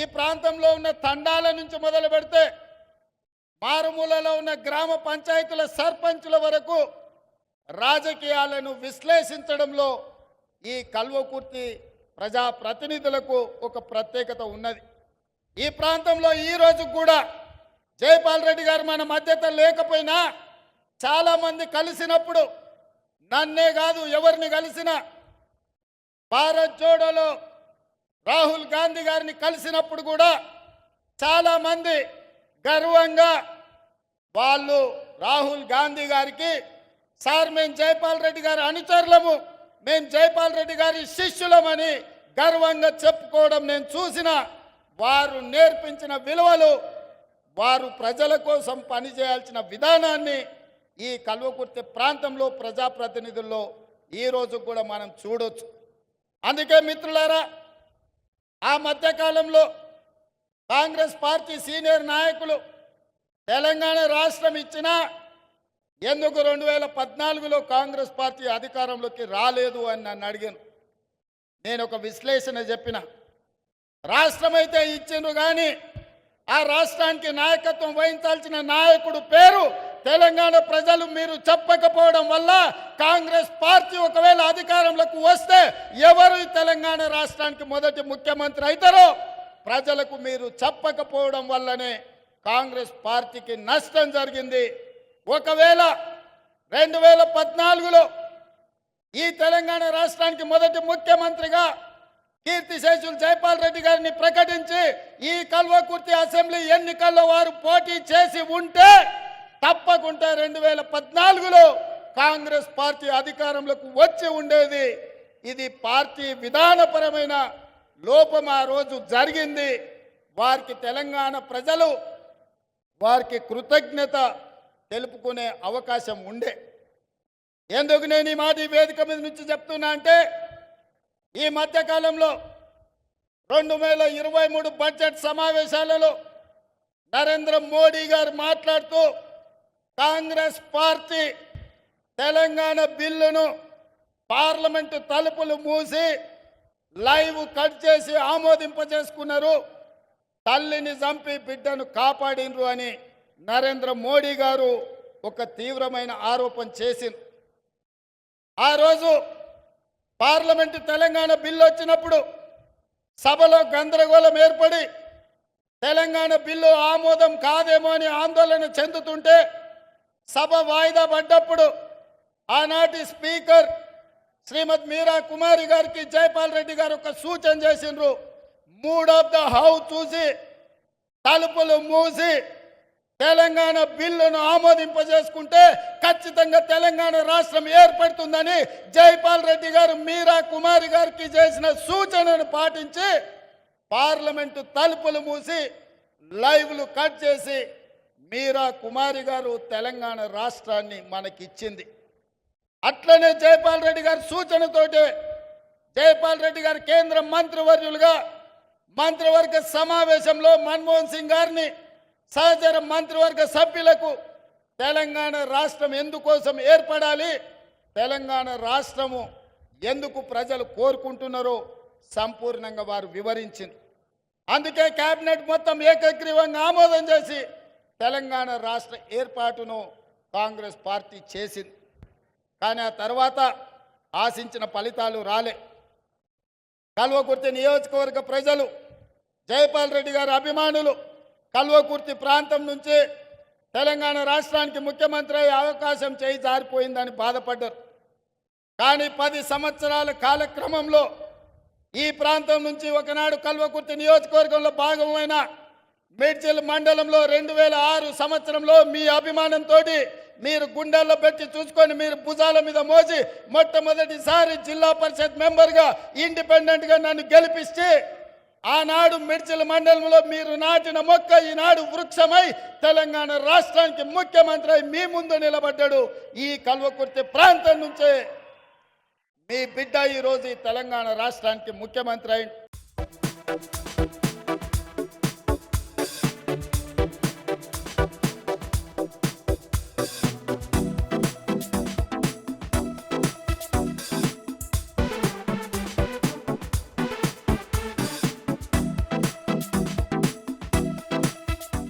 ఈ ప్రాంతంలో ఉన్న తండాల నుంచి మొదలు పెడితే మారుమూలలో ఉన్న గ్రామ పంచాయతీల సర్పంచుల వరకు రాజకీయాలను విశ్లేషించడంలో ఈ కల్వకుర్తి ప్రజా ప్రతినిధులకు ఒక ప్రత్యేకత ఉన్నది. ఈ ప్రాంతంలో ఈ రోజు కూడా జైపాల్ రెడ్డి గారు మన మధ్యత లేకపోయినా చాలామంది కలిసినప్పుడు నన్నే కాదు ఎవరిని కలిసినా భారత్ జోడోలో రాహుల్ గాంధీ గారిని కలిసినప్పుడు కూడా చాలామంది గర్వంగా వాళ్ళు రాహుల్ గాంధీ గారికి సార్ మేము జైపాల్ రెడ్డి గారి అనుచరులము మేము జైపాల్ రెడ్డి గారి శిష్యులమని గర్వంగా చెప్పుకోవడం నేను చూసిన వారు నేర్పించిన విలువలు వారు ప్రజల కోసం పనిచేయాల్సిన విధానాన్ని ఈ కల్వకుర్తి ప్రాంతంలో ప్రజాప్రతినిధుల్లో ఈ రోజు కూడా మనం చూడొచ్చు. అందుకే మిత్రులారా ఆ మధ్యకాలంలో కాంగ్రెస్ పార్టీ సీనియర్ నాయకులు తెలంగాణ రాష్ట్రం ఇచ్చినా ఎందుకు రెండు వేల పద్నాలుగులో కాంగ్రెస్ పార్టీ అధికారంలోకి రాలేదు అని నన్ను అడిగాను నేను ఒక విశ్లేషణ చెప్పిన. రాష్ట్రం అయితే ఇచ్చిండ్రు కానీ ఆ రాష్ట్రానికి నాయకత్వం వహించాల్సిన నాయకుడు పేరు తెలంగాణ ప్రజలు మీరు చెప్పకపోవడం వల్ల కాంగ్రెస్ పార్టీ ఒకవేళ అధికారంలోకి వస్తే ఎవరు తెలంగాణ రాష్ట్రానికి మొదటి ముఖ్యమంత్రి అవుతారో ప్రజలకు మీరు చెప్పకపోవడం వల్లనే కాంగ్రెస్ పార్టీకి నష్టం జరిగింది. ఒకవేళ రెండు వేల పద్నాలుగులో ఈ తెలంగాణ రాష్ట్రానికి మొదటి ముఖ్యమంత్రిగా కీర్తిశేషులు జైపాల్ రెడ్డి గారిని ప్రకటించి ఈ కల్వకుర్తి అసెంబ్లీ ఎన్నికల్లో వారు పోటీ చేసి ఉంటే తప్పకుండా రెండు వేల పద్నాలుగులో కాంగ్రెస్ పార్టీ అధికారంలోకి వచ్చి ఉండేది. ఇది పార్టీ విధానపరమైన లోపం ఆ రోజు జరిగింది. వారికి తెలంగాణ ప్రజలు వారికి కృతజ్ఞత తెలుపుకునే అవకాశం ఉండే. ఎందుకు నేను ఈ మాట ఈ వేదిక మీద నుంచి చెప్తున్నా అంటే ఈ మధ్యకాలంలో రెండు వేల ఇరవై మూడు బడ్జెట్ సమావేశాలలో నరేంద్ర మోడీ గారు మాట్లాడుతూ కాంగ్రెస్ పార్టీ తెలంగాణ బిల్లును పార్లమెంటు తలుపులు మూసి లైవ్ కట్ చేసి ఆమోదింపజేసుకున్నారు. తల్లిని చంపి బిడ్డను కాపాడినరు అని నరేంద్ర మోడీ గారు ఒక తీవ్రమైన ఆరోపణ చేసింది. ఆ రోజు పార్లమెంటు తెలంగాణ బిల్లు వచ్చినప్పుడు సభలో గందరగోళం ఏర్పడి తెలంగాణ బిల్లు ఆమోదం కాదేమో అని ఆందోళన చెందుతుంటే సభ వాయిదా పడ్డప్పుడు ఆనాటి స్పీకర్ శ్రీమద్ మీరా కుమారి గారికి జైపాల్ రెడ్డి గారు ఒక సూచన చేసిండ్రు. మూడ్ ఆఫ్ ద హౌస్ చూసి తలుపులు మూసి తెలంగాణ బిల్లును ఆమోదింపజేసుకుంటే ఖచ్చితంగా తెలంగాణ రాష్ట్రం ఏర్పడుతుందని జైపాల్ రెడ్డి గారు మీరా కుమారి గారికి చేసిన సూచనను పాటించి పార్లమెంటు తలుపులు మూసి లైవ్లు కట్ చేసి మీరా కుమారి గారు తెలంగాణ రాష్ట్రాన్ని మనకిచ్చింది. అట్లనే జయపాల్ రెడ్డి గారి సూచనతోటే జయపాల్ రెడ్డి గారు కేంద్ర మంత్రివర్యులుగా మంత్రివర్గ సమావేశంలో మన్మోహన్ సింగ్ గారిని సహచర మంత్రివర్గ సభ్యులకు తెలంగాణ రాష్ట్రం ఎందుకోసం ఏర్పడాలి తెలంగాణ రాష్ట్రము ఎందుకు ప్రజలు కోరుకుంటున్నారో సంపూర్ణంగా వారు వివరించింది. అందుకే కేబినెట్ మొత్తం ఏకగ్రీవంగా ఆమోదం చేసి తెలంగాణ రాష్ట్ర ఏర్పాటును కాంగ్రెస్ పార్టీ చేసింది. కానీ ఆ తర్వాత ఆశించిన ఫలితాలు రాలే. కల్వకుర్తి నియోజకవర్గ ప్రజలు జయపాల్ రెడ్డి గారి అభిమానులు కల్వకుర్తి ప్రాంతం నుంచి తెలంగాణ రాష్ట్రానికి ముఖ్యమంత్రి అయ్యే అవకాశం చేయి జారిపోయిందని బాధపడ్డారు. కానీ పది సంవత్సరాల కాలక్రమంలో ఈ ప్రాంతం నుంచి ఒకనాడు కల్వకుర్తి నియోజకవర్గంలో భాగమైన మేడ్చల్ మండలంలో రెండు వేల ఆరు సంవత్సరంలో మీ అభిమానంతో మీరు గుండెల్లో పెట్టి చూసుకొని మీరు భుజాల మీద మోసి మొట్టమొదటిసారి జిల్లా పరిషత్ మెంబర్గా ఇండిపెండెంట్గా నన్ను గెలిపిస్తే ఆనాడు మిర్చిల మండలంలో మీరు నాటిన మొక్క ఈనాడు వృక్షమై తెలంగాణ రాష్ట్రానికి ముఖ్యమంత్రి అయి మీ ముందు నిలబడ్డాడు. ఈ కల్వకుర్తి ప్రాంతం నుంచే మీ బిడ్డ ఈరోజు ఈ తెలంగాణ రాష్ట్రానికి ముఖ్యమంత్రి అయి